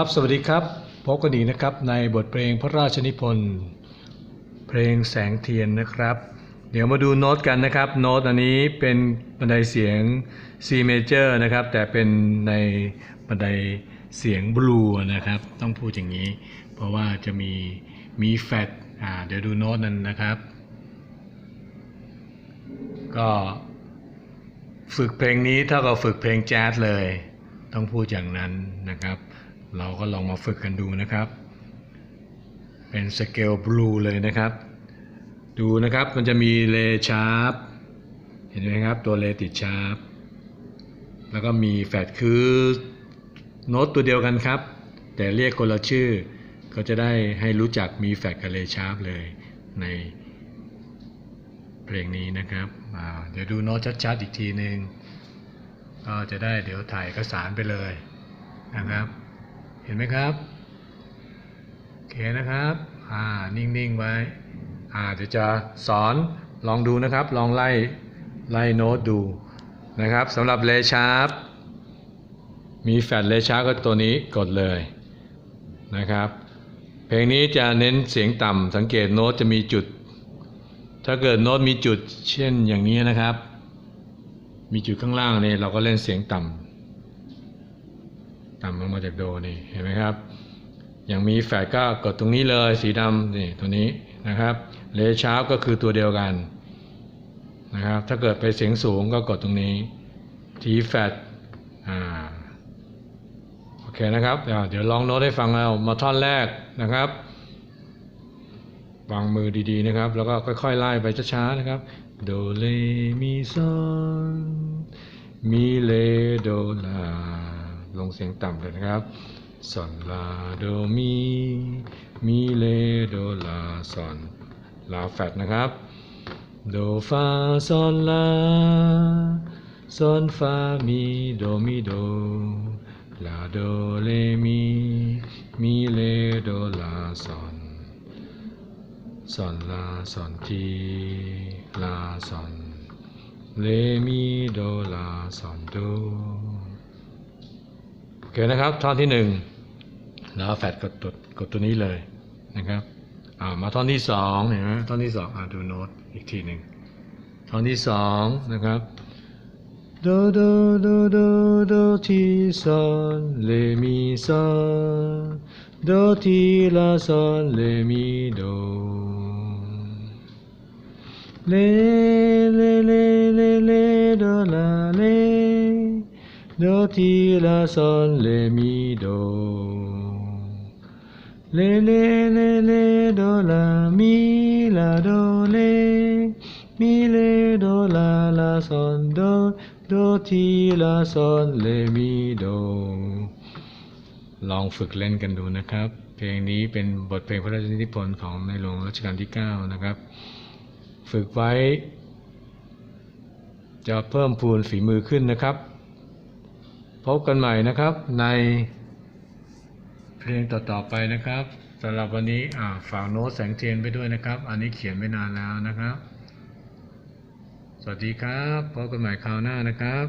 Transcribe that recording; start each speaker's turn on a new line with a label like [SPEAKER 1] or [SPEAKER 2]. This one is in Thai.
[SPEAKER 1] ครับ สวัสดีครับ พบกันอีกนะครับในบทเพลงพระราชนิพนธ์เพลงแสงเทียนนะครับ เดี๋ยวมาดูโน้ตกันนะครับ โน้ตอันนี้เป็นบันไดเสียง C major นะครับ แต่เป็นในบันไดเสียงบลูนะครับ ต้องพูดอย่างนี้ เพราะว่าจะมีมีแฟดอ่าเดี๋ยวดูโน้ตนั้นนะครับ ก็ฝึกเพลงนี้เท่ากับฝึกเพลงแจ๊สเลย ต้องพูดอย่างนั้นนะครับ เราก็ลองมาฝึกกันดูนะครับ เป็นสเกลบลูเลยนะครับ ดูนะครับมันจะมีเลชาร์ปเห็นไหมครับตัวเลติดชาร์ปแล้วก็มีแฟดคือโน้ตตัวเดียวกันครับ แต่เรียกคนละชื่อ ก็จะได้ให้รู้จักมีแฟดกับเลชาร์ปเลยในเพลงนี้นะครับเดี๋ยวดูโน้ตชัดๆอีกทีหนึ่งก็จะได้เดี๋ยวถ่ายเอกสารไปเลยนะครับ เห็นไหมครับโอเคนะครับ อ่า นิ่งๆไว้ อ่า เดี๋ยวจะสอน ลองดูนะครับ ลองไล่ ไล่โน้ตดูนะครับสำหรับเลชาร์ปมีแฟดเลชาร์ปก็ตัวนี้กดเลยนะครับ เพลงนี้จะเน้นเสียงต่ำสังเกตโน้ตจะมีจุด ถ้าเกิดโน้ตมีจุดเช่นอย่างนี้นะครับ มีจุดข้างล่างนี่เราก็เล่นเสียงต่ำ ต่ำลงมาจากโดนี่เห็นไหมครับอย่างมีแฟดก็กดตรงนี้เลยสีดำนี่ตัวนี้นะครับ เลชาก็คือตัวเดียวกันนะครับ ถ้าเกิดไปเสียงสูงก็กดตรงนี้ทีแฟดอ่าโอเคนะครับเดี๋ยวลองโน้ตให้ฟังเอามาท่อนแรกนะครับวางมือดีๆนะครับ แล้วก็ค่อยๆไล่ไปช้าๆนะครับโดเลมีซอนมีเลโดลา ลงเสียงต่ำเลยนะครับซอนลาโดมีมีเลโดลาซอนลาแฟดนะครับโดฟาซอนลาซอนฟามีโดมีโดลาโดเลมีมีเลโดลาซอนซอนลาซอนทีลาซอนเลมีโดลาซอนโด เคนะครับท่อนที่หนึ่งแล้วแฟดกดตัวกดตัวนี้เลยนะครับอ่ามาท่อนที่สองเห็นไหมท่อนที่สองอ่าดูโน้ตอีกทีหนึ่งท่อนที่สองนะครับโดโดโดโดโดทีซอนเลมีซอนโดทีลาซอนเลมีโดเลเลเลเลเลโดลาเล โดทีลาซอนเลมีโดเลเลเลเลโดลามีลาโดเลมีเลโดลาลาซอนโดโดทีลาซอนเลมีโดลองฝึกเล่นกันดูนะครับ เพลงนี้เป็นบทเพลงพระราชนิพนธ์ของในหลวงรัชกาลที่ 9 นะครับ ฝึกไว้ จะเพิ่มพูนฝีมือขึ้นนะครับ พบกันใหม่นะครับในเพลงต่อๆไปนะครับสำหรับวันนี้ฝากโน้ตแสงเทียนไปด้วยนะครับ อันนี้เขียนไม่นานแล้วนะครับ สวัสดีครับ พบกันใหม่คราวหน้านะครับ